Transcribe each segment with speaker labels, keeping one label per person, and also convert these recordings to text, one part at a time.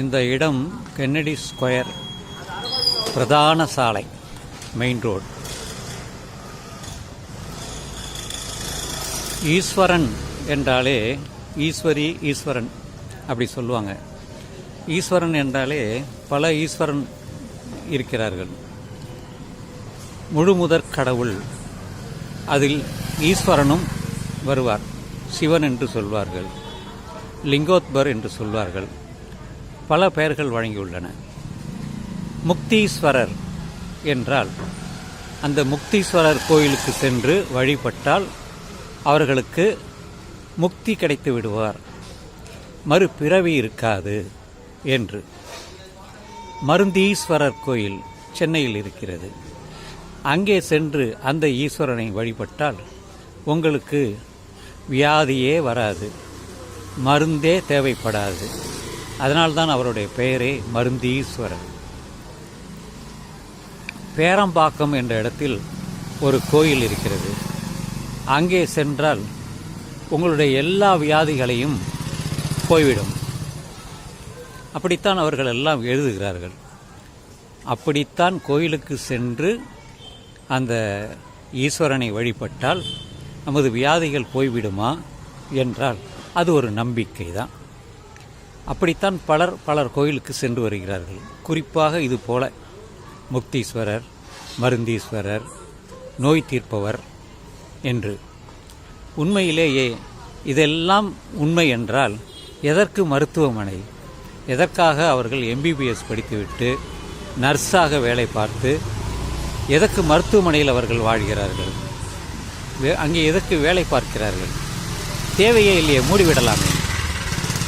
Speaker 1: இந்த இடம் Kennedy square பிரதான சாலை மெயின் ரோடு ஈஸ்வரன் என்றாலே ஈஸ்வரி ஈஸ்வரன் அப்படி சொல்லுவாங்க. ஈஸ்வரன் என்றாலே பல ஈஸ்வரன் இருக்கிறார்கள். முழுமுதற் கடவுள் அதில் ஈஸ்வரனும் வருவார். சிவன் என்று சொல்வார்கள். லிங்கோத்பர் என்று சொல்வார்கள். பல பெயர்கள் வழங்கியுள்ளன. முக்தீஸ்வரர் என்றால் அந்த முக்தீஸ்வரர் கோயிலுக்கு சென்று வழிபட்டால் அவர்களுக்கு முக்தி கிடைத்து விடுவார். மறுபிறவி இருக்காது என்று. மருந்தீஸ்வரர் கோயில் சென்னையில் இருக்கிறது. அங்கே சென்று அந்த ஈஸ்வரனை வழிபட்டால் உங்களுக்கு வியாதியே வராது. மருந்தே தேவைப்படாது. அதனால்தான் அவருடைய பெயரே மருந்தீஸ்வரர். பேரம்பாக்கம் என்ற இடத்தில் ஒரு கோயில் இருக்கிறது. அங்கே சென்றால் உங்களுடைய எல்லா வியாதிகளையும் போய்விடும். அப்படித்தான் அவர்கள் எல்லாம் எழுதுகிறார்கள். அப்படித்தான் கோயிலுக்கு சென்று அந்த ஈஸ்வரனை வழிபட்டால் நமது வியாதிகள் போய்விடுமா? என்றால் அது ஒரு நம்பிக்கை தான் அப்படித்தான் பலர் பலர் கோயிலுக்கு சென்று வருகிறார்கள். குறிப்பாக இது போல முக்தீஸ்வரர் மருந்தீஸ்வரர் நோய் தீர்ப்பவர் என்று. உண்மையிலேயே இதெல்லாம் உண்மை என்றால் எதற்கு மருத்துவமனை? எதற்காக அவர்கள் எம்பிபிஎஸ் படித்துவிட்டு நர்ஸாக வேலை பார்த்து எதற்கு மருத்துவமனையில் அவர்கள் வாழ்கிறார்கள்? வே- அங்கே எதற்கு வேலை பார்க்கிறார்கள்? தேவையே இல்லையே மூடிவிடலாமே.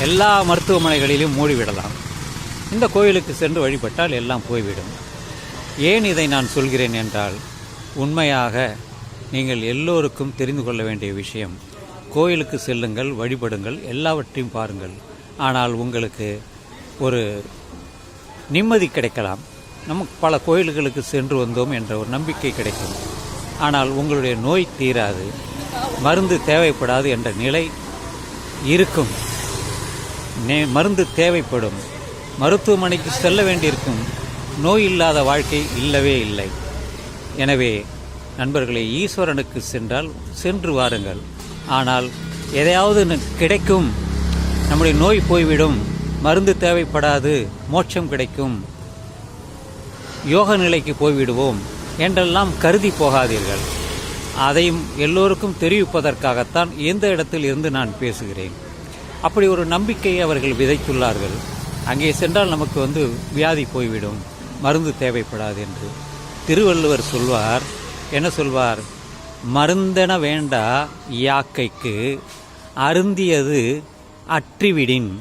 Speaker 1: எல்லா மருத்துவமனைகளிலும் மூடிவிடலாம். இந்த கோயிலுக்கு சென்று வழிபட்டால் எல்லாம் போய்விடும். ஏன் இதை நான் சொல்கிறேன் என்றால் உண்மையாக நீங்கள் எல்லோருக்கும் தெரிந்து கொள்ள வேண்டிய விஷயம் கோயிலுக்கு செல்லுங்கள் வழிபடுங்கள் எல்லாவற்றையும் பாருங்கள். ஆனால் உங்களுக்கு ஒரு நிம்மதி கிடைக்கலாம். நமக்கு பல கோயில்களுக்கு சென்று வந்தோம் என்ற ஒரு நம்பிக்கை கிடைக்கும். ஆனால் உங்களுடைய நோய் தீராது மருந்து தேவைப்படாது என்ற நிலை இருக்கும். நே மருந்து தேவைப்படும். மருத்துவமனைக்கு செல்ல வேண்டியிருக்கும். நோய் இல்லாத வாழ்க்கை இல்லவே இல்லை. எனவே நண்பர்களே ஈஸ்வரனுக்கு சென்றால் சென்று வாருங்கள். ஆனால் எதையாவது கிடைக்கும். நம்முடைய நோய் போய்விடும். மருந்து தேவைப்படாது. மோட்சம் கிடைக்கும். யோக நிலைக்கு போய்விடுவோம் என்றெல்லாம் கருதி போகாதீர்கள். அதையும் எல்லோருக்கும் தெரிவிப்பதற்காகத்தான் எந்த இடத்தில் இருந்து நான் பேசுகிறேன். அப்படி ஒரு நம்பிக்கையை அவர்கள் விதைத்துள்ளார்கள். அங்கே சென்றால் நமக்கு வந்து வியாதி போய்விடும் மருந்து தேவைப்படாது என்று. திருவள்ளுவர் சொல்வார் என்ன சொல்வார்? மருந்தென வேண்டா யாக்கைக்கு அருந்தியது அற்றிவிடின்.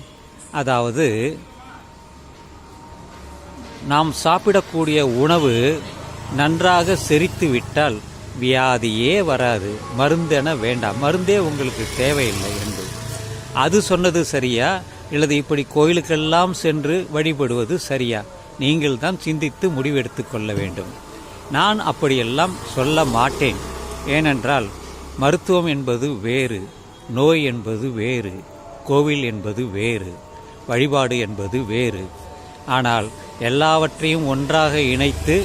Speaker 1: அதாவது நாம் சாப்பிடக்கூடிய உணவு நன்றாக செரித்து விட்டால் வியாதியே வராது. மருந்தென வேண்டாம் மருந்தே உங்களுக்கு தேவையில்லை என்று. அது சொன்னது சரியா? இல்லது இப்படி கோயிலுக்கெல்லாம் சென்று வழிபடுவது சரியா? நீங்கள் தான் சிந்தித்து முடிவெடுத்து கொள்ள வேண்டும். நான் அப்படியெல்லாம் சொல்ல மாட்டேன். ஏனென்றால் மருத்துவம் என்பது வேறு நோய் என்பது வேறு கோவில் என்பது வேறு வழிபாடு என்பது வேறு. ஆனால் எல்லாவற்றையும் ஒன்றாக இணைத்து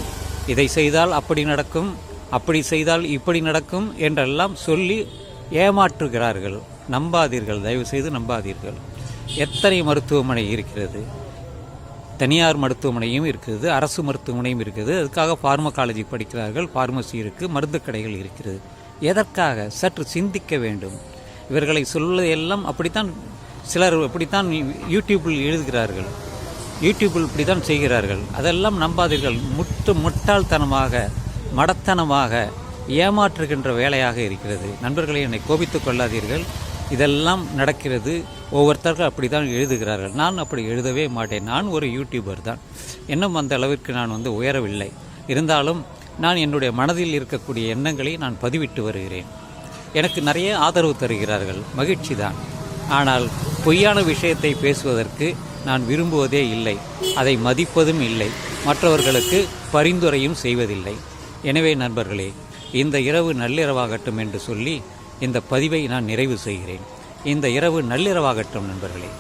Speaker 1: இதை செய்தால் அப்படி நடக்கும் அப்படி செய்தால் இப்படி நடக்கும் என்றெல்லாம் சொல்லி ஏமாற்றுகிறார்கள். நம்பாதீர்கள் தயவு செய்து நம்பாதீர்கள். எத்தனை மருத்துவமனை இருக்கிறது? தனியார் மருத்துவமனையும் இருக்குது அரசு மருத்துவமனையும் இருக்குது. அதுக்காக ஃபார்மகாலஜி படிக்கிறார்கள் ஃபார்மசி இருக்குது மருந்து கடைகள் இருக்கிறது எதற்காக? சற்று சிந்திக்க வேண்டும். இவர்களை சொல்வதெல்லாம் அப்படித்தான் சிலர் அப்படித்தான் யூடியூப்பில் எழுதுகிறார்கள். யூடியூப்பில் இப்படி தான் செய்கிறார்கள். அதெல்லாம் நம்பாதீர்கள். முட்டு முட்டாள்தனமாக மடத்தனமாக ஏமாற்றுகின்ற வேலையாக இருக்கிறது. நண்பர்களை என்னை கோபித்துக் கொள்ளாதீர்கள். இதெல்லாம் நடக்கிறது. ஒவ்வொருத்தர்கள் அப்படி தான் எழுதுகிறார்கள். நான் அப்படி எழுதவே மாட்டேன். நான் ஒரு யூடியூபர் தான். இன்னும் அந்த அளவிற்கு நான் வந்து உயரவில்லை. இருந்தாலும் நான் என்னுடைய மனதில் இருக்கக்கூடிய எண்ணங்களை நான் பதிவிட்டு வருகிறேன். எனக்கு நிறைய ஆதரவு தருகிறார்கள். மகிழ்ச்சி தான். ஆனால் பொய்யான விஷயத்தை பேசுவதற்கு நான் விரும்புவதே இல்லை. அதை மதிப்பதும் இல்லை. மற்றவர்களுக்கு பரிந்துரையும் செய்வதில்லை. எனவே நண்பர்களே இந்த இரவு நள்ளிரவாகட்டும் என்று சொல்லி இந்த பதிவை நான் நிறைவு செய்கிறேன். இந்த இரவு நள்ளிரவாகட்டும் நண்பர்களே.